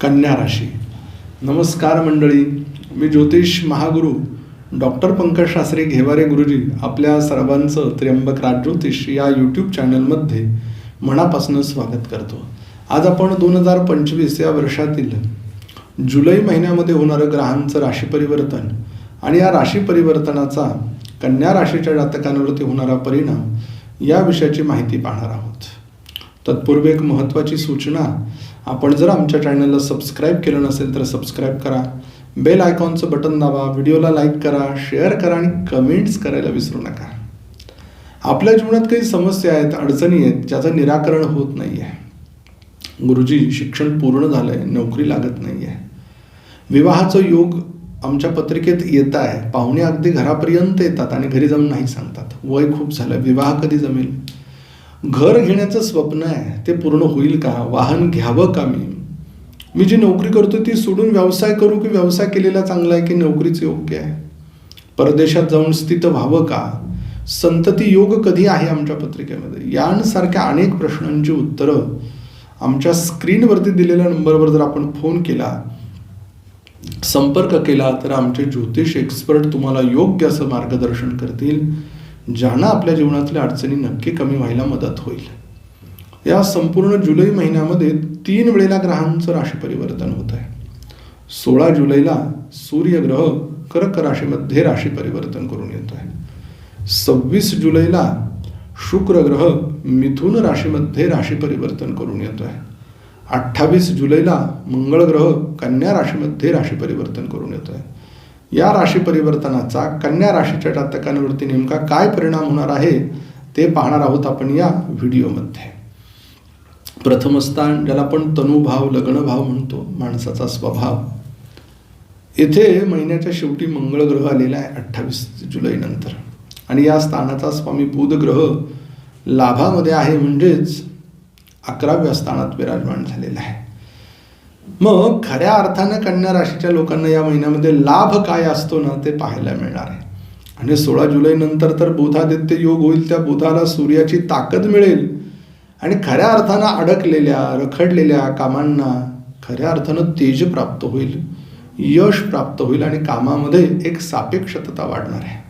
कन्या राशी. नमस्कार मंडळी. मी ज्योतिष महागुरु डॉक्टर पंकज शास्त्री घेवारे गुरुजी आपल्या सर्वांचं त्र्यंबक राजज्योतिष या यूट्यूब चॅनलमध्ये मनापासून स्वागत करतो. आज आपण दोन हजार पंचवीस या वर्षातील जुलै महिन्यामध्ये होणारं ग्रहांचं राशी परिवर्तन आणि या राशी परिवर्तनाचा कन्या राशीच्या जातकांवरती होणारा परिणाम या विषयाची माहिती पाहणार आहोत. तत्पूर्वी एक महत्त्वाची सूचना आपण जर आमच्या चॅनलला सबस्क्राईब केलं नसेल तर सबस्क्राईब करा बेल आयकॉनचं बटन दाबा व्हिडिओला लाईक करा शेअर करा आणि कमेंट्स करायला विसरू नका. आपल्या जीवनात काही समस्या आहेत अडचणी आहेत ज्याचं निराकरण होत नाही आहे गुरुजी शिक्षण पूर्ण झालं आहे नोकरी लागत नाही आहे विवाहाचं योग आमच्या पत्रिकेत येत आहे. पाहुणे अगदी घरापर्यंत येतात आणि घरी जाऊन नाही सांगतात. वय खूप झालं. विवाह कधी जमेल? घर घेण्याचं स्वप्न आहे. ते पूर्ण होईल का? वाहन घ्यावं का मी? मी जी नोकरी करतो ती सोडून व्यवसाय करू की व्यवसाय केलेला चांगला आहे की नोकरीच योग्य आहे? परदेशात जाऊन स्थित व्हावं का? संतती योग कधी आहे आमच्या पत्रिकेमध्ये? यांसारख्या अनेक प्रश्नांची उत्तरं आमच्या स्क्रीनवरती दिलेल्या नंबरवर जर आपण फोन केला संपर्क केला तर आमचे ज्योतिष एक्सपर्ट तुम्हाला योग्य असं मार्गदर्शन करतील. ज्यांना आपल्या जीवनातल्या अडचणी नक्की कमी व्हायला मदत होईल. या संपूर्ण जुलै महिन्यामध्ये तीन वेळेला ग्रहांचं राशी परिवर्तन होत आहे. सोळा जुलैला सूर्यग्रह कर्क राशीमध्ये राशी परिवर्तन करून येतो आहे. सव्वीस जुलैला शुक्र ग्रह मिथुन राशीमध्ये राशी परिवर्तन करून येतो आहे. अठ्ठावीस जुलैला मंगळ ग्रह कन्या राशीमध्ये राशी परिवर्तन करून येतो आहे. या राशी परिवर्तनाचा कन्या राशीच्या जातकांवरती नेमका काय परिणाम होणार आहे ते पाहणार आहोत आपण या व्हिडिओमध्ये. प्रथम स्थान ज्याला आपण तनुभाव लग्नभाव म्हणतो माणसाचा स्वभाव. येथे महिन्याच्या शेवटी मंगळग्रह आलेला आहे अठ्ठावीस जुलै नंतर. आणि या स्थानाचा स्वामी बुध ग्रह लाभामध्ये आहे म्हणजेच अकराव्या स्थानात विराजमान झालेला आहे. मग खऱ्या अर्थानं कन्या राशीच्या लोकांना या महिन्यामध्ये लाभ काय असतो ना ते पाहायला मिळणार आहे. आणि सोळा जुलै नंतर तर बुधादित्य योग होईल त्या बुधाला सूर्याची ताकद मिळेल. आणि खऱ्या अर्थानं अडकलेल्या रखडलेल्या कामांना खऱ्या अर्थानं तेज प्राप्त होईल यश प्राप्त होईल आणि कामामध्ये एक सापेक्षता वाढणार आहे.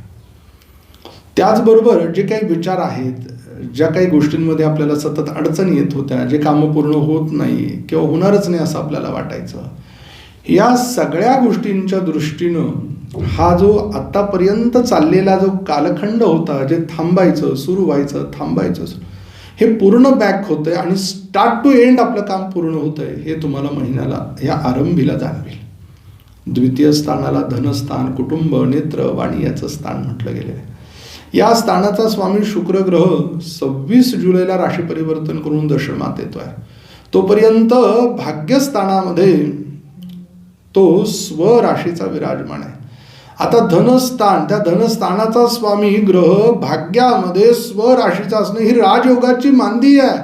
त्याचबरोबर जे काही विचार आहेत ज्या काही गोष्टींमध्ये आपल्याला सतत अडचणी येत होत्या जे कामं पूर्ण होत नाही किंवा होणारच नाही असं आपल्याला वाटायचं या सगळ्या गोष्टींच्या दृष्टीनं हा जो आत्तापर्यंत चाललेला जो कालखंड होता जे थांबायचं सुरू व्हायचं थांबायचं हे पूर्ण बॅक होतंय आणि स्टार्ट टू एंड आपलं काम पूर्ण होतंय हे तुम्हाला महिन्याला या आरंभीला जाणवेल. द्वितीय स्थानाला धनस्थान कुटुंब नेत्र वाणी याचं स्थान म्हटलं गेलं आहे या स्थानाचा स्वामी शुक्र ग्रह सव्वीस जुलैला राशी परिवर्तन करून दशमात येतोय. तोपर्यंत भाग्यस्थानामध्ये तो स्वराशीचा विराजमान आहे. आता धनस्थान त्या धनस्थानाचा स्वामी ग्रह भाग्यामध्ये स्वराशीचा असणं ही राजयोगाची मांदी आहे.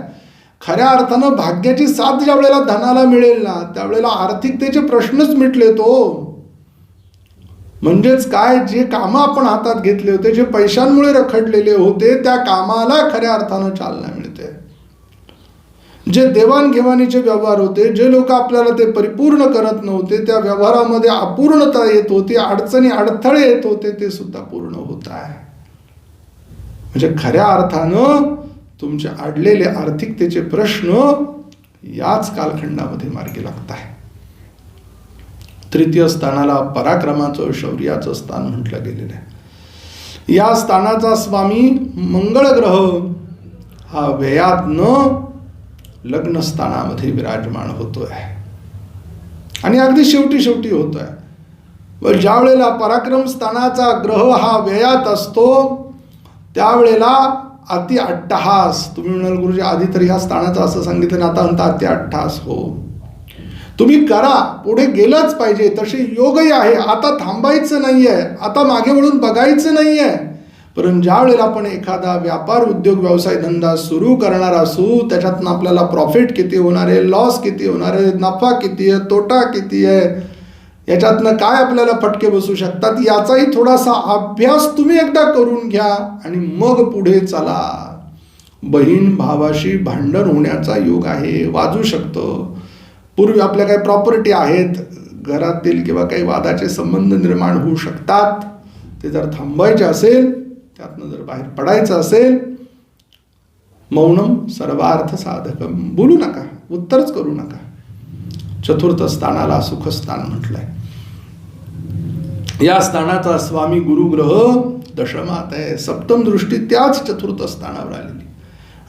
खऱ्या अर्थानं भाग्याची साथ ज्या वेळेला धनाला मिळेल ना त्यावेळेला आर्थिकतेचे प्रश्नच मिटले तो. म्हणजेच काय जे कामं आपण हातात घेतले होते जे पैशांमुळे रखडलेले होते त्या कामाला खऱ्या अर्थानं चालना मिळते. जे देवाणघेवाणीचे व्यवहार होते जे लोक आपल्याला ते परिपूर्ण करत नव्हते त्या व्यवहारामध्ये अपूर्णता येत होती अडचणी अडथळे येत होते ते सुद्धा पूर्ण होत आहे. म्हणजे खऱ्या अर्थानं तुमचे अडलेले आर्थिकतेचे प्रश्न याच कालखंडामध्ये मार्गी लागत आहे तृतीय स्थानाला पराक्रमाचं शौर्याचं स्थान म्हटलं गेलेलं आहे. या स्थानाचा स्वामी मंगळ ग्रह हा व्ययात न लग्न स्थानामध्ये विराजमान होतोय. आणि अगदी शेवटी शेवटी होतोय. व ज्या वेळेला पराक्रम स्थानाचा ग्रह हा व्ययात असतो त्यावेळेला अति अट्टहास तुम्ही म्हणाल गुरुजी आधी तर ह्या स्थानाचं असं सांगितलं ना आता म्हणता अति अट्टहास हो. तुम्ही करा पुढे गेलंच पाहिजे. तसे योगही आहे. आता थांबायचं नाही आहे आता मागे वळून बघायचं नाही आहे परंतु ज्या वेळेला आपण एखादा व्यापार उद्योग व्यवसाय धंदा सुरू करणार असू त्याच्यातनं आपल्याला प्रॉफिट किती होणार आहे? लॉस किती होणार आहे? नफा किती आहे? तोटा किती आहे? याच्यातनं काय आपल्याला फटके बसू शकतात? याचाही थोडासा अभ्यास तुम्ही एकदा करून घ्या आणि मग पुढे चला. बहीण भावाशी भांडण होण्याचा योग आहे. वाजू शकतं. पूर्वी आपल्या काही प्रॉपर्टी आहेत घरातील किंवा काही वादाचे संबंध निर्माण होऊ शकतात. ते जर थांबवायचे असेल त्यातनं जर बाहेर पडायचं असेल मौनम सर्वार्थ साधकम. बोलू नका उत्तरच करू नका. चतुर्थ स्थानाला सुखस्थान म्हटलंय. या स्थानाचा स्वामी गुरुग्रह दशमात आहे. सप्तम दृष्टी त्याच चतुर्थ स्थानावर आलेली.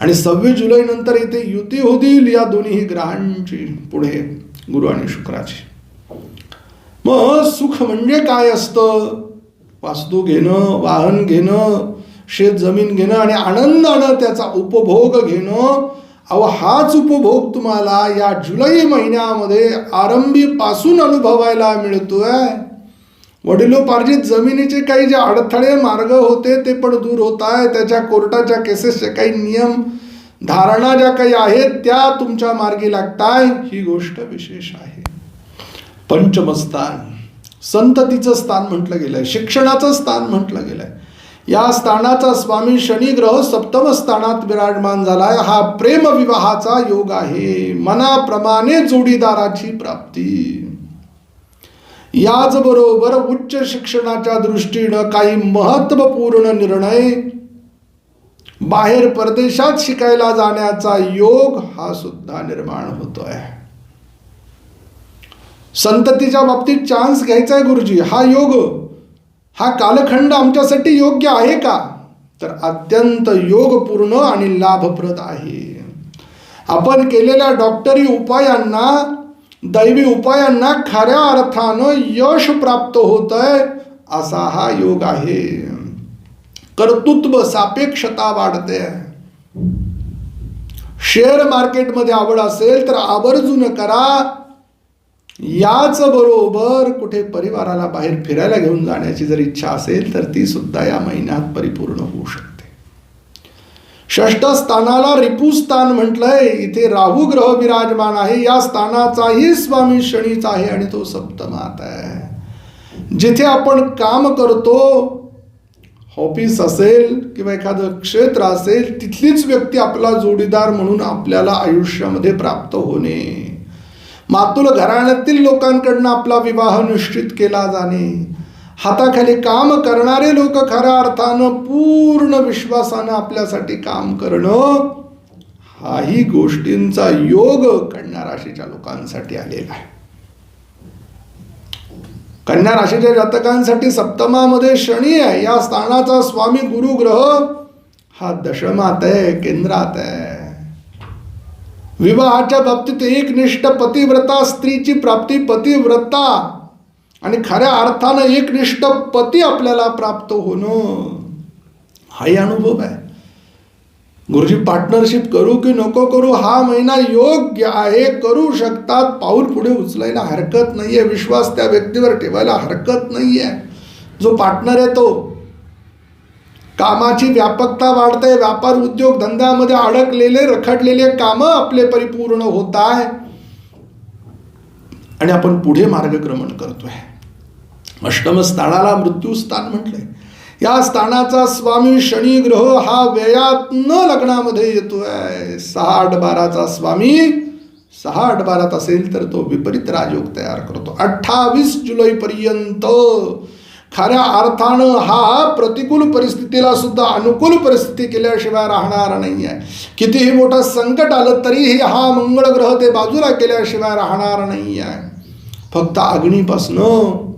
आणि सव्वीस जुलै नंतर इथे युती होतील या दोन्ही ग्रहांची पुढे गुरु आणि शुक्राची. मग सुख म्हणजे काय असतं? वास्तू घेणं वाहन घेणं शेत जमीन घेणं आणि आनंदानं त्याचा उपभोग घेणं. अहो हाच उपभोग तुम्हाला या जुलै महिन्यामध्ये आरंभीपासून अनुभवायला मिळतोय. वडिलोपार्जित जमिनीचे काही जे अडथळे मार्ग होते ते पण दूर होत आहे त्याच्या कोर्टाच्या केसेसचे काही नियम धारणा ज्या काही आहेत त्या तुमच्या मार्गी लागताय. ही गोष्ट विशेष आहे. पंचमस्थान. संततीचं स्थान म्हटलं गेलंय. शिक्षणाचं स्थान म्हटलं गेलंय. या स्थानाचा स्वामी शनी ग्रह सप्तम स्थानात विराजमान झालाय. हा प्रेम विवाहाचा योग आहे. मनाप्रमाणे जोडीदाराची प्राप्ती. याचबरोबर उच्च शिक्षणाच्या दृष्टीनं काही महत्त्वपूर्ण निर्णय बाहेर परदेशात शिकायला जाण्याचा योग हा सुद्धा निर्माण होतोय. संततीच्या बाबतीत चान्स घ्यायचा आहे गुरुजी. हा योग हा कालखंड आमच्यासाठी योग्य आहे का? तर अत्यंत योगपूर्ण आणि लाभप्रद आहे. आपण केलेल्या डॉक्टरी उपायांना दैवी उपायांना खऱ्या अर्थानं यश प्राप्त होत आहे असा हा योग आहे. कर्तृत्व सापेक्षता वाढते. शेअर मार्केटमध्ये आवड असेल तर आवर्जून करा. याच बरोबर कुठे परिवाराला बाहेर फिरायला घेऊन जाण्याची जर इच्छा असेल तर ती सुद्धा या महिन्यात परिपूर्ण होऊ शकते. षष्ठ स्थानाला रिपू स्थान म्हटलंय. इथे राहू ग्रह विराजमान आहे. या स्थानाचाही स्वामी शनीच आहे आणि तो सप्तमात आहे. जिथे आपण काम करतो ऑफिस असेल किंवा एखादं क्षेत्र असेल तिथलीच व्यक्ती आपला जोडीदार म्हणून आपल्याला आयुष्यामध्ये प्राप्त होणे. मातुल घराण्यातील लोकांकडनं आपला विवाह निश्चित केला जाणे. हाताखाली काम करणारे लोक खऱ्या अर्थानं पूर्ण विश्वासानं आपल्यासाठी काम करणं हाही गोष्टींचा योग कन्या राशीच्या लोकांसाठी आलेला आहे. कन्या राशीच्या जातकांसाठी सप्तमामध्ये शनी आहे. या स्थानाचा स्वामी गुरु ग्रह हा दशमात आहे केंद्रात आहे. विवाहाच्या बाबतीत एकनिष्ठ पतिव्रता स्त्रीची प्राप्ती पतिव्रता आणि खऱ्या अर्थानं एकनिष्ठ पती आपल्याला प्राप्त होणं हाही अनुभव आहे. गुरुजी पार्टनरशिप करू की नको करू हा महिना योग्य आहे करू शकतात. पाऊल पुढे उचलायला हरकत नाही आहे विश्वास त्या व्यक्तीवर ठेवायला हरकत नाही आहे जो पार्टनर आहे तो. कामाची व्यापकता वाढते व्यापार उद्योग धंद्यामध्ये अडकलेले रखडलेले कामं आपले परिपूर्ण होत आहे. आणि आपण पुढे मार्गक्रमण करतोय. अष्टम स्थानाला मृत्यू स्थान म्हटलंय. या स्थानाचा स्वामी शनी ग्रह हा व्ययात न लग्नामध्ये येतोय. सहा आठ बाराचा स्वामी सहा आठ बारात असेल तर तो विपरीत राजयोग तयार करतो. अठ्ठावीस जुलै पर्यंत खऱ्या अर्थानं हा प्रतिकूल परिस्थितीला सुद्धा अनुकूल परिस्थिती केल्याशिवाय राहणार नाही आहे कितीही मोठं संकट आलं तरीही हा मंगळ ग्रह ते बाजूला केल्याशिवाय राहणार नाही आहे फक्त अग्नीपासनं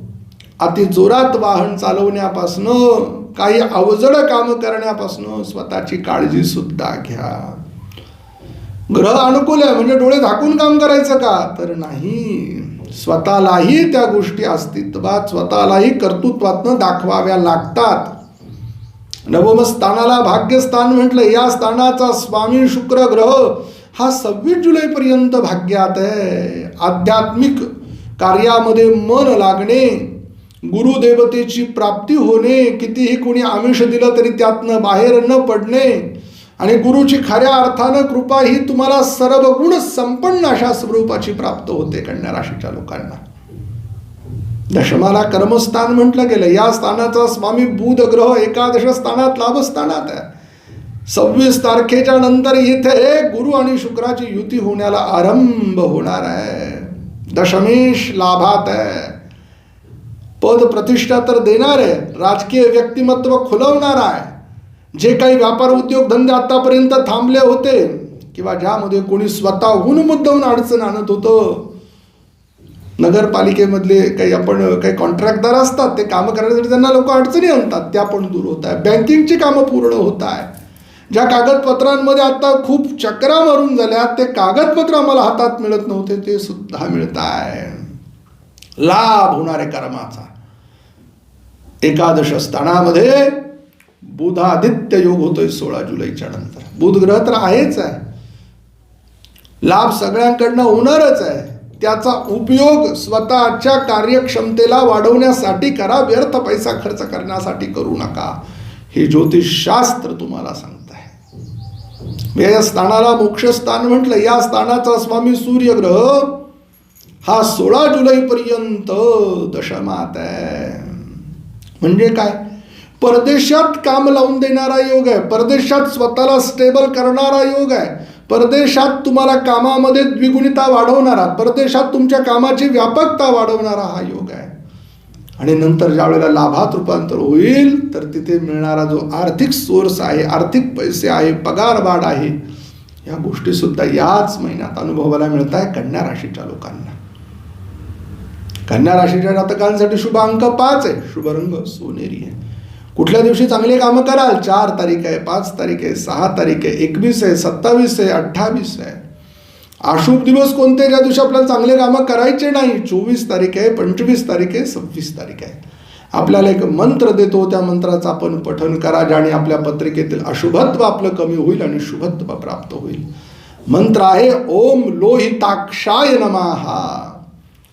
अति जोरात वाहन चालवण्यापासनं काही अवजड काम करण्यापासनं स्वतःची काळजी सुद्धा घ्या. ग्रह अनुकूल आहे म्हणजे डोळे झाकून काम करायचं का? तर नाही. स्वतःलाही त्या गोष्टी अस्तित्वात स्वतःलाही कर्तृत्वातनं दाखवाव्या लागतात. नवम स्थानाला भाग्यस्थान म्हटलं या स्थानाचा स्वामी शुक्र ग्रह हा सव्वीस जुलैपर्यंत भाग्यात आहे. आध्यात्मिक कार्यामध्ये मन लागणे गुरुदेवतेची प्राप्ती होणे कितीही कोणी आमिष दिलं तरी त्यातनं बाहेर न पडणे. आणि गुरुची खऱ्या अर्थानं कृपा ही तुम्हाला सर्व गुण संपन्न अशा स्वरूपाची प्राप्त होते कन्या राशीच्या लोकांना. दशमाला कर्मस्थान म्हटलं गेलं. या स्थानाचा स्वामी बुध ग्रह एकादश स्थानात लाभस्थानात आहे. सव्वीस तारखेच्या नंतर इथे गुरु आणि शुक्राची युती होण्याला आरंभ होणार आहे. दशमेश लाभात आहे. पद प्रतिष्ठा तर देणार आहे राजकीय व्यक्तिमत्व खुलवणार आहे. जे काही व्यापार उद्योग धंदे आतापर्यंत थांबले होते किंवा ज्यामध्ये कोणी स्वतःहून मुद्दाहून अडचण आणत होतं नगरपालिकेमधले काही आपण काही कॉन्ट्रॅक्टदार असतात ते कामं करण्यासाठी त्यांना लोक अडचणी आणतात त्या पण दूर होत आहे बँकिंगची कामं पूर्ण होत आहे ज्या कागदपत्रांमध्ये आता खूप चक्रा मारून झाल्या ते कागदपत्र आम्हाला हातात मिळत नव्हते ते सुद्धा मिळत आहे लाभ होणार आहे कर्माचा. एकादश स्थानामध्ये बुधादित्य योग होतोय सोळा जुलैच्या नंतर. बुध ग्रह तर आहेच आहे. लाभ सगळ्यांकडनं होणारच आहे. त्याचा उपयोग स्वतःच्या कार्यक्षमतेला वाढवण्यासाठी करा व्यर्थ पैसा खर्च करण्यासाठी करू नका. हे ज्योतिषशास्त्र तुम्हाला सांगत आहे या स्थानाला मोक्षस्थान म्हटलं. या स्थानाचा स्वामी सूर्यग्रह हा सोळा जुलैपर्यंत दशमात आहे. म्हणजे काय? परदेशात काम लावून देणारा योग आहे. परदेशात स्वतःला स्टेबल करणारा योग आहे. परदेशात तुम्हाला कामामध्ये द्विगुणिता वाढवणारा परदेशात तुमच्या कामाची व्यापकता वाढवणारा हा योग आहे. आणि नंतर ज्या वेळेला लाभात रूपांतर होईल तर तिथे मिळणारा जो आर्थिक सोर्स आहे आर्थिक पैसे आहे पगार वाढ आहे या गोष्टीसुद्धा याच महिन्यात अनुभवाला मिळत आहे कन्या राशीच्या लोकांना. कन्या राशीच्या जातकांसाठी शुभ अंक पाच आहे. शुभ रंग सोनेरी आहे. कुठल्या दिवशी चांगले कामं कराल? चार तारीख आहे पाच तारीख आहे सहा तारीख आहे एकवीस आहे सत्तावीस आहे अठ्ठावीस आहे. अशुभ दिवस कोणते? ज्या दिवशी आपल्याला चांगले कामं करायचे नाही. चोवीस तारीख आहे पंचवीस तारीख आहे सव्वीस तारीख आहे. आपल्याला एक मंत्र देतो त्या मंत्राचं आपण पठन करा ज्याने आपल्या पत्रिकेतील अशुभत्व आपलं कमी होईल आणि शुभत्व प्राप्त होईल. मंत्र आहे ओम लोहिताक्षाय नमहा